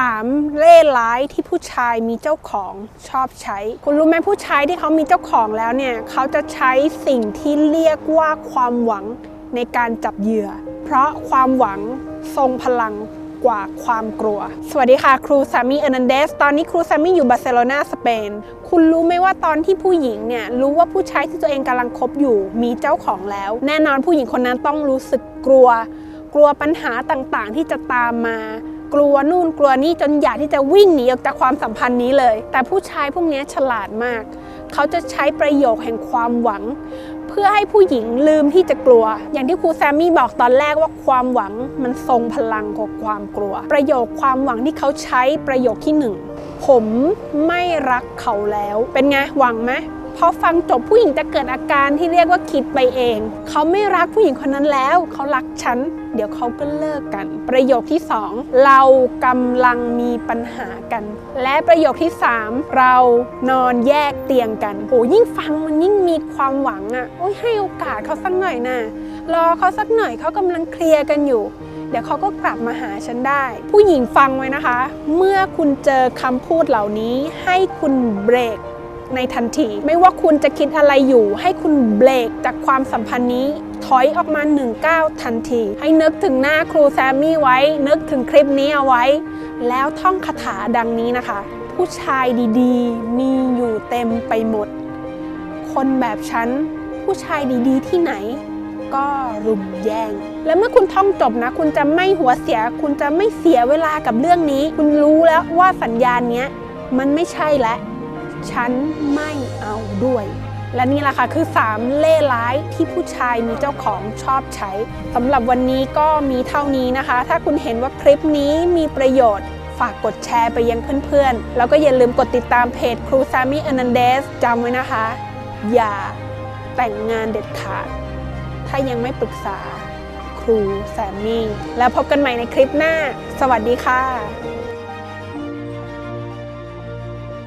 3. เล่ห์ร้ายที่ผู้ชายมีเจ้าของชอบใช้ คุณรู้ไหมผู้ชายที่เขามีเจ้าของแล้วเนี่ยเขาจะใช้สิ่งที่เรียกว่าความหวังในการจับเหยื่อ เพราะความหวังทรงพลังกว่าความกลัว สวัสดีค่ะ ครูซามีเอร์นันเดส ตอนนี้ครูซามีอยู่บาร์เซโลนาสเปน คุณรู้ไหมว่าตอนที่ผู้หญิงเนี่ยรู้ว่าผู้ชายที่ตัวเองกำลังคบอยู่มีเจ้าของแล้ว แน่นอนผู้หญิงคนนั้นต้องรู้สึกกลัว กลัวปัญหาต่างๆ ที่จะตามมา กลัวนู่นกลัวนี่จนอยากที่จะวิ่งหนีออกจากความสัมพันธ์นี้เลย แต่ผู้ชายพวกนี้ฉลาดมาก เขาจะใช้ประโยคแห่งความหวัง เพื่อให้ผู้หญิงลืมที่จะกลัว อย่างที่ครูแซมมี่บอกตอนแรกว่าความหวังมันทรงพลังกว่าความกลัว ประโยคความหวังที่เขาใช้ประโยคที่หนึ่งผมไม่รักเขาแล้ว เป็นไงหวังไหม พอฟังจบผู้หญิงจะเกิดอาการที่เรียกว่าคิดไปเอง เขาไม่รักผู้หญิงคนนั้นแล้ว เขารักฉัน เดี๋ยวเขาก็เลิกกัน ประโยคที่สองเรากำลังมีปัญหากัน และประโยคที่สามเรานอนแยกเตียงกันโอ้ยิ่งฟังมันยิ่งมีความหวังอะ่ะโอ้ยให้โอกาสเขาสักหน่อยนะรอเขาสักหน่อยเขากำลังเคลียร์กันอยู่เดี๋ยวเขาก็กลับมาหาฉันได้ ผู้หญิงฟังไว้นะคะ เมื่อคุณเจอคำพูดเหล่านี้ให้คุณเบรก ในทันที ไม่ว่าคุณจะคิดอะไรอยู่ ให้คุณเบรกจากความสัมพันธ์นี้ถอยออกมาหนึ่งก้าทันที ให้นึกถึงหน้าครูแซมมี่ไว้ นึกถึงคลิปนี้เอาไว้ แล้วท่องคาถาดังนี้นะคะ ผู้ชายดีๆ มีอยู่เต็มไปหมด คนแบบฉัน ผู้ชายดีๆ ที่ไหน ก็รุมแย่ง และเมื่อคุณท่องจบนะ คุณจะไม่หัวเสีย คุณจะไม่เสียเวลากับเรื่องนี้ คุณรู้แล้วว่าสัญญาณนี้มันไม่ใช่แล้ว ฉันไม่เอาด้วย และนี่แหละค่ะคือ 3 เล่ร้ายที่ผู้ชายมีเจ้าของชอบใช้สำหรับวันนี้ก็มีเท่านี้นะคะ ถ้าคุณเห็นว่าคลิปนี้มีประโยชน์ฝากกดแชร์ไปยังเพื่อนๆ แล้วก็อย่าลืมกดติดตามเพจครูซามิอนันเดสจำไว้นะคะ อย่าแต่งงานเด็ดขาด ถ้ายังไม่ปรึกษาครูแซมมี่ แล้วพบกันใหม่ในคลิปหน้า สวัสดีค่ะ